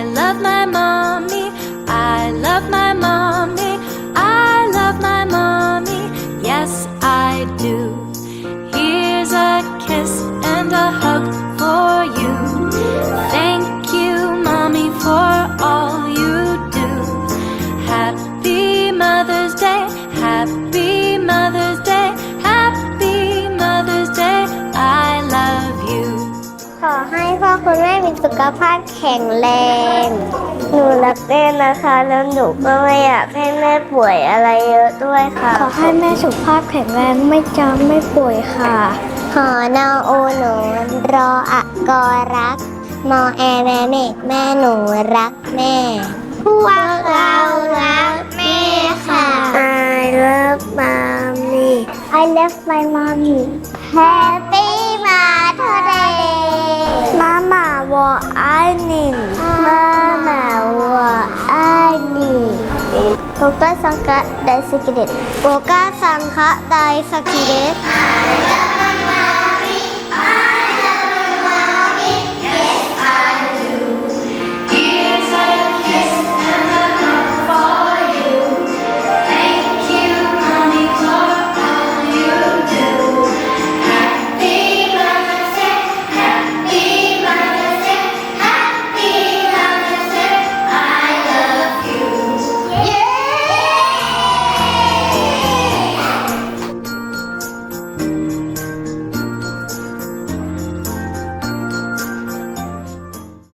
I love my mommy. I love my mommy. I love my mommy. Yes, I do. พ่อคุณแม่มีสุขภาพแข็งแรง หนูรักแม่นะคะ แล้วหนูก็ไม่อยากให้แม่ป่วยอะไรเยอะด้วยค่ะ ขอให้แม่สุขภาพแข็งแรงไม่จำไม่ป่วยค่ะ หอนอโอหนูรออะกอรัก มอแอแม่เมกแม่หนูรักแม่ พวกเรารักแม่ค่ะ I love mommy I love my mommy Happy 爱你妈妈我爱你โอก้าสังกะไดสกิเดตโอก้าสังคะไดสกิเดต